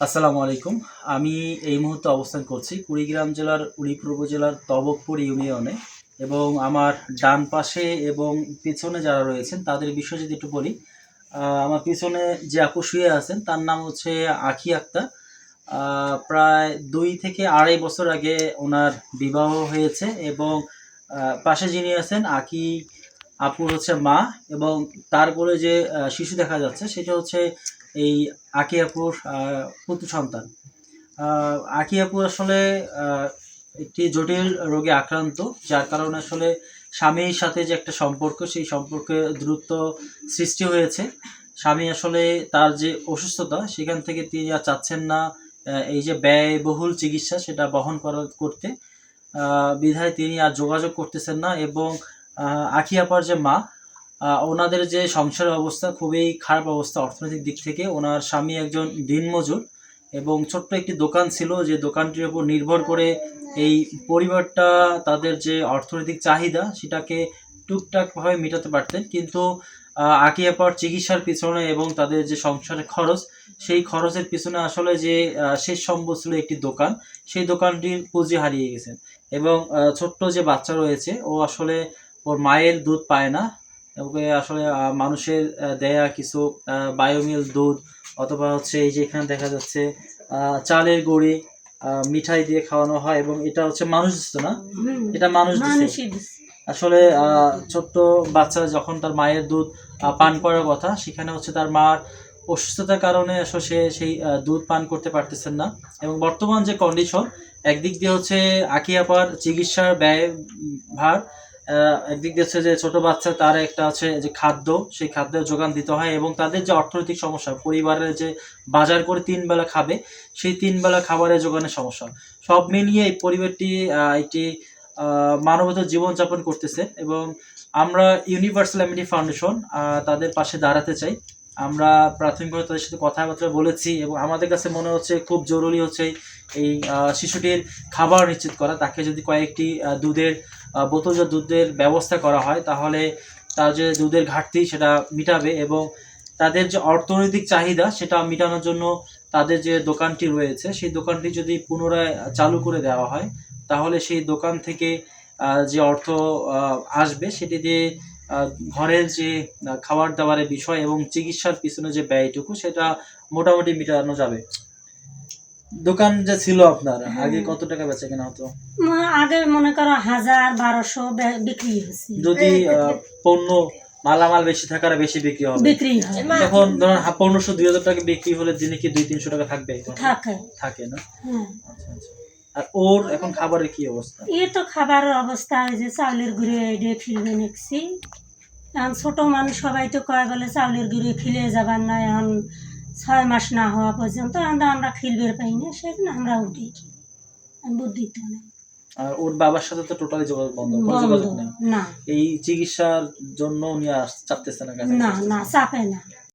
আসসালামু আলাইকুম। আমি এই মুহূর্তে অবস্থান করছি কুড়িগ্রাম জেলার উলিপুর উপজেলার তবকপুর ইউনিয়নে এবং আমার ডান পাশে এবং পিছনে যারা রয়েছেন তাদের বিষয়ে যদি একটু বলি আমার পিছনে যে আপু শুয়ে আছেন তার নাম হচ্ছে আখি আক্তার। আহ, প্রায় দুই থেকে আড়াই বছর আগে ওনার বিবাহ হয়েছে এবং পাশে যিনি আছেন আকি আপুর হচ্ছে মা এবং তারপরে যে শিশু দেখা যাচ্ছে সেটা হচ্ছে এই আকি আপুর পুত্র সন্তান। আকি আপু আসলে একটি জটিল রোগে আক্রান্ত যার কারণে আসলে স্বামীর সাথে যে একটা সম্পর্ক সেই সম্পর্কে দ্রুত সৃষ্টি হয়েছে। স্বামী আসলে তার যে অসুস্থতা সেখান থেকে তিনি আর চাচ্ছেন না এই যে ব্যয়বহুল চিকিৎসা সেটা বহন করা করতে। বিধায় তিনি আর যোগাযোগ করতেছেন না এবং আহ, আখি আপার যে মা ওনাদের যে সংসারের অবস্থা খুবই খারাপ অবস্থা অর্থনৈতিক দিক থেকে। ওনার স্বামী একজন দিনমজুর এবং ছোট্ট একটি দোকান ছিল যে দোকানটির উপর নির্ভর করে এই পরিবারটা তাদের যে অর্থনৈতিক চাহিদা সেটাকে টুকটাকভাবে মেটাতে পারতেন। কিন্তু আহ, আকি আপার চিকিৎসার পিছনে এবং তাদের যে সংসারের খরচ সেই খরচের পিছনে আসলে যে শেষ সম্ভব ছিল একটি দোকান সেই দোকানটির পুঁজি হারিয়ে গেছেন। এবং ছোট্ট যে বাচ্চা রয়েছে ও আসলে ওর মায়ের দুধ পায় না। আসলে মানুষের দেয়া কিছু বায়োমিল দুধ অথবা হচ্ছে এই যে এখানে দেখা যাচ্ছে চালের গুঁড়ি মিঠাই দিয়ে খাওয়ানো হয় এবং এটা হচ্ছে মানুষ দিচ্ছে না? এটা মানুষ। আসলে ছোট্ট বাচ্চা যখন তার মায়ের দুধ পান করার কথা সেখানে হচ্ছে তার মার অসুস্থতার কারণে আসলে সে সেই দুধ পান করতে পারতেছেন না এবং বর্তমান যে কন্ডিশন একদিক দিয়ে হচ্ছে আকি আপার চিকিৎসার ব্যয় ভার একদিক দিয়ে যে ছোট বাচ্চা তার একটা হচ্ছে যে খাদ্য সেই খাদ্যের যোগান দিতে হয় এবং তাদের যে অর্থনৈতিক সমস্যা পরিবারের যে বাজার করে তিন বেলা খাবে সেই তিন বেলা খাবারের যোগানের সমস্যা। সব মিলিয়ে এই পরিবারটি একটি আহ, মানবতার জীবনযাপন করতেছে এবং আমরা ইউনিভার্সাল অ্যামিটি ফাউন্ডেশন তাদের পাশে দাঁড়াতে চাই। আমরা প্রাথমিকভাবে তাদের সাথে কথাবার্তা বলেছি এবং আমাদের কাছে মনে হচ্ছে খুব জরুরি হচ্ছে এই শিশুটির খাবার নিশ্চিত করা। তাকে যদি কয়েকটি দুধের বোতলজাত দুধের ব্যবস্থা করা হয়, তাহলে তার যে দুধের ঘাটতি সেটা মিটাবে এবং তাদের যে অর্থনৈতিক চাহিদা সেটা মেটানোর জন্য তাদের যে দোকানটি রয়েছে, সেই দোকানটি যদি পুনরায় চালু করে দেওয়া হয়, তাহলে সেই দোকান থেকে যে অর্থ আসবে সেটি দিয়ে ঘরের যে খাবার দাবারের বিষয় এবং চিকিৎসার পিছনে যে ব্যয়টুকু সেটা মোটামুটি মেটানো যাবে। দোকান যে ছিল আপনার আগে কত টাকা বেচা কেনা হতো? আগে মনে করো হাজার বারোশো বিক্রি হচ্ছে যদি পণ্য মালামাল বেশি থাকার বেশি বিক্রি হবে। বিক্রি হয়। তখন ধরুন পনেরোশো দুই হাজার টাকা বিক্রি হলে দিনে কি দুই তিনশো টাকা থাকবে? থাকে। থাকে না? হ্যাঁ। আচ্ছা আচ্ছা। আর ওর এখন খাবারের কি অবস্থা? এ তো খাবারের অবস্থা ওই যে চাউলের গুঁড়ে এডে ফিরবে নেছি এখন ছোট মানুষ সবাই তো কয় বলে চাউলের গুঁড়ে খিলে যাবার না এখন ছয় মাস না হওয়া পর্যন্ত আমরা আমরা খিল বের পাই না সেখানে আমরা উঠি। বুদ্ধি তো নেই। আর ওর বাবার সাথে তো টোটালি যোগাযোগ বন্ধ যোগাযোগ নেই। না। এই চিকিৎসার জন্য উনি আর চাপতেছে না না না। চাপে না।